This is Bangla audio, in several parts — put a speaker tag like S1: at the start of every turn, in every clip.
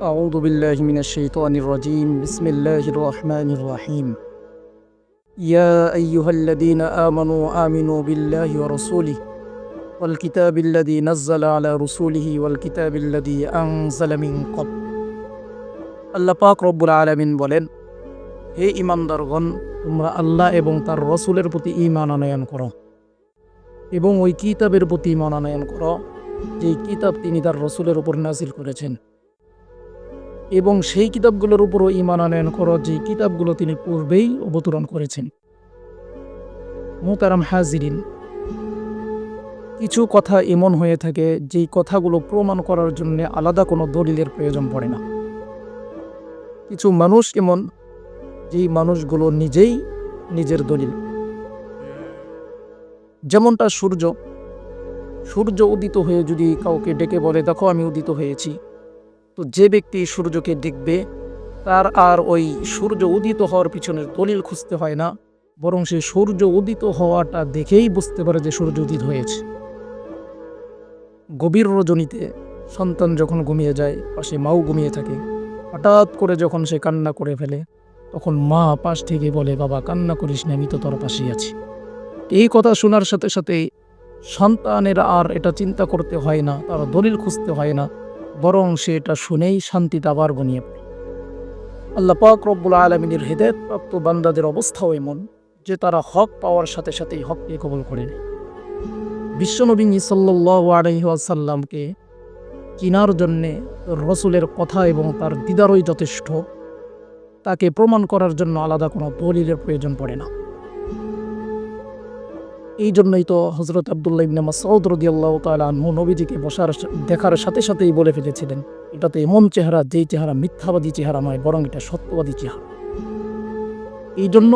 S1: أعوذ بالله من الشيطان الرجيم بسم الله الرحمن الرحيم يا أيها الذين آمنوا آمنوا بالله ورسوله والكتاب الذي نزل على رسوله والكتاب الذي أنزل من قبل আল্লাহ পাক রব্বুল আলামিন বলেন হে ইমানদারগণ তোমরা আল্লাহ এবং তার রসুলের প্রতি ঈমান আনয়ন করো এবং ওই কিতাবের প্রতি ঈমান আনয়ন করো যে কিতাব তিনি তার রসুলের উপর নাজিল করেছেন এবং সেই কিতাবগুলোর উপরও ঈমান আনয়ন করো যে কিতাবগুলো তিনি পূর্বেই অবতরণ করেছেন। মোতারাম হাজিরিন, কিছু কথা এমন হয়ে থাকে, যেই কথাগুলো প্রমাণ করার জন্য আলাদা কোনো দলিলের প্রয়োজন পড়ে না। কিছু মানুষ এমন, যেই মানুষগুলো নিজেই নিজের দলিল। যেমনটা সূর্য সূর্য উদিত হয়ে যদি কাউকে ডেকে বলে, দেখো, আমি উদিত হয়েছি। তো যে ব্যক্তি সূর্যকে দেখবে, তার আর ওই সূর্য উদিত হওয়ার পিছনের দলিল খুঁজতে হয় না, বরং সে সূর্য উদিত হওয়াটা দেখেই বুঝতে পারে যে সূর্য উদিত হয়েছে। গভীর রজনীতে সন্তান যখন ঘুমিয়ে যায়, পাশে মাও ঘুমিয়ে থাকে। হঠাৎ করে যখন সে কান্না করে ফেলে, তখন মা পাশ থেকে বলে, বাবা, কান্না করিস না, আমি তো তোর পাশেই আছি। এই কথা শোনার সাথে সাথে সন্তানেরা আর এটা চিন্তা করতে হয় না, তার দলিল খুঁজতে হয় না। বরং সে এটা শুনেই শান্তিতে আবার বনিয়ে পড়ে। আল্লাহ পাক রব্বুল আলমিনের হৃদয়প্রাপ্ত বান্দাদের অবস্থাও এমন যে তারা হক পাওয়ার সাথে সাথেই হককে কবল করে নেয়। বিশ্বনবী সাল্লাহ আলহিহাসাল্লামকে চিনার জন্যে রসুলের কথা এবং তার দিদারই যথেষ্ট, তাকে প্রমাণ করার জন্য আলাদা কোনো দলিলের প্রয়োজন পড়ে না। এই জন্যই তো হজরত আবদুল্লাহ ইবনে মাসউদ রাদিয়াল্লাহু তাআলা আনহু নবীজিকে বসার দেখার সাথে সাথেই বলে ফেলেছিলেন এটা তো এমন চেহারা যেই চেহারা মিথ্যাবাদী চেহারা নয়, বরং এটা সত্যবাদী চেহারা। এই জন্য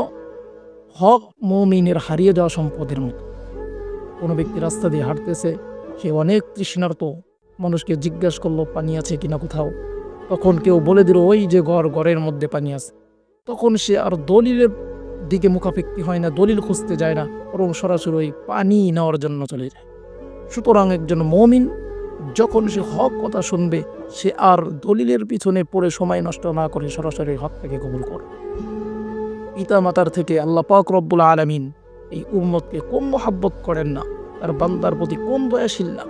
S1: হক মমিনের হারিয়ে যাওয়া সম্পদের মতো। কোনো ব্যক্তি রাস্তা দিয়ে হাঁটতেছে, সে অনেক তৃষ্ণার্ত, মানুষকে জিজ্ঞাসা করল, পানি আছে কিনা কোথাও? তখন কেউ বলে দিল, ওই যে ঘর, ঘরের মধ্যে পানি আছে। তখন সে আর দলিলের দিকে মুখাপেক্ষি হয় না, দলিল খুঁজতে যায় না, বরং সরাসরি ওই পানি নেওয়ার জন্য চলে যায়। সুতরাং একজন মমিন যখন সে হক কথা শুনবে, সে আর দলিলের পিছনে পড়ে সময় নষ্ট না করে সরাসরি হকটাকে কবুল করে পিতা মাতার থেকে আল্লাহ পাক রব্বুল আলমিন এই উম্মতকে কম মহাব্বত করেন না, তার বান্দার প্রতি কম দয়াশীল না।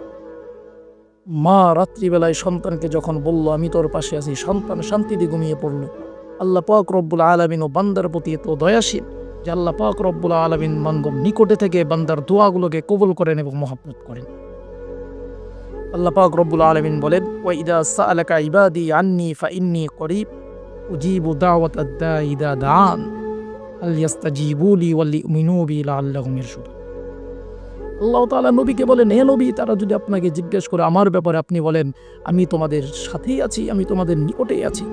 S1: মা রাত্রিবেলায় সন্তানকে যখন বলল, আমি তোর পাশে আছি সন্তান শান্তিতে ঘুমিয়ে পড়ল। আল্লাহ পাক রব্বুল আলমিন ও বান্দার প্রতি এত দয়াশীল যে আল্লাহ পাক রব্বুল আলমিন মানব নিকটে থেকে বান্দার দোয়াগুলোকে কবুল করেন এবং মহাব্বত করেন। আল্লাহ পাক রব্বুল আলমিন বলেন ওয়াইদা সালাকা ইবাদি আন্নি ফা ইন্নি করিব, উজিবু দাওয়াত আদা ইদা দান আলিয়াস্তাজিবুলি ওয়াল্লি মিনুবি আল্লাহ মিরশুদ আল্লাহ তাআলা নবীকে বলেন, হে নবী, তারা যদি আপনাকে জিজ্ঞেস করে আমার ব্যাপারে আপনি বলেন, আমি তোমাদের সাথেই আছি, আমি তোমাদের নিকটেই আছি।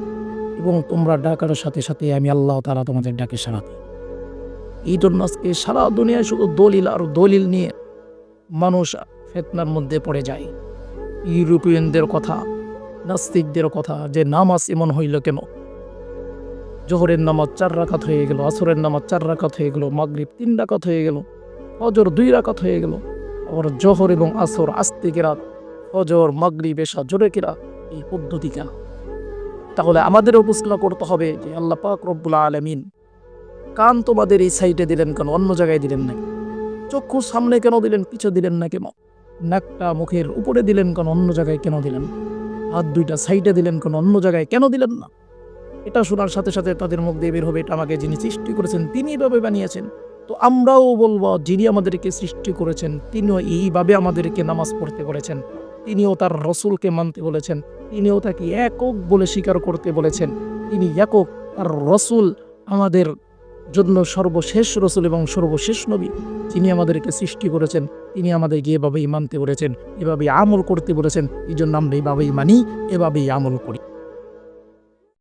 S1: এবং তোমরা ডাকার সাথে সাথে আমি আল্লাহ তাআলা তোমাদের ডাকে সারা দিই। এই জন্য সারা দুনিয়ায় শুধু দলিল আর দলিল নিয়ে মানুষ ফেতনার মধ্যে পড়ে যায়। ইউরোপিয়ানদের কথা, নাস্তিকদের কথা, যে নামাজ এমন হইল কেন? জোহরের নামাজ চার রাকাত হয়ে গেল, আসরের নামাজ চার রাকাত হয়ে গেল, মাগরিব তিন রাকাত হয়ে গেল, ফজর দুই রাকাত হয়ে গেল। আবার জহর এবং আসর আস্তে কেরাত ফজর, মাগরিব এসা জোরে কেরা, এই পদ্ধতি কেন? তাহলে আমাদেরও প্রশ্ন করতে হবে যে আল্লাহ পাক রব্বুল আলমিন কান তোমাদের এই সাইডে দিলেন কেন? অন্য জায়গায় দিলেন না চক্ষু সামনে কেন দিলেন? পিছু দিলেন না কেন নাকটা মুখের উপরে দিলেন কেন? অন্য জায়গায় কেন দিলেন? হাত দুইটা সাইডে দিলেন কেন? অন্য জায়গায় কেন দিলেন না? এটা শোনার সাথে সাথে তাদের মুখ দিয়ে বের হবে। এটা আমাকে যিনি সৃষ্টি করেছেন, তিনি এভাবে বানিয়েছেন। তো আমরাও বলব, যিনি আমাদেরকে সৃষ্টি করেছেন, তিনিও এইভাবে আমাদেরকে নামাজ পড়তে বলেছেন। তিনিও তার রসুলকে মানতে বলেছেন। তিনিও তাকে একক বলে স্বীকার করতে বলেছেন। তিনি একক, তার রসুল আমাদের জন্য সর্বশেষ রসুল এবং সর্বশেষ নবী। যিনি আমাদেরকে সৃষ্টি করেছেন, তিনি আমাদেরকে এভাবেই মানতে বলেছেন, এভাবেই আমল করতে বলেছেন। এই জন্য আমরা এভাবেই মানি, এভাবেই আমল করি।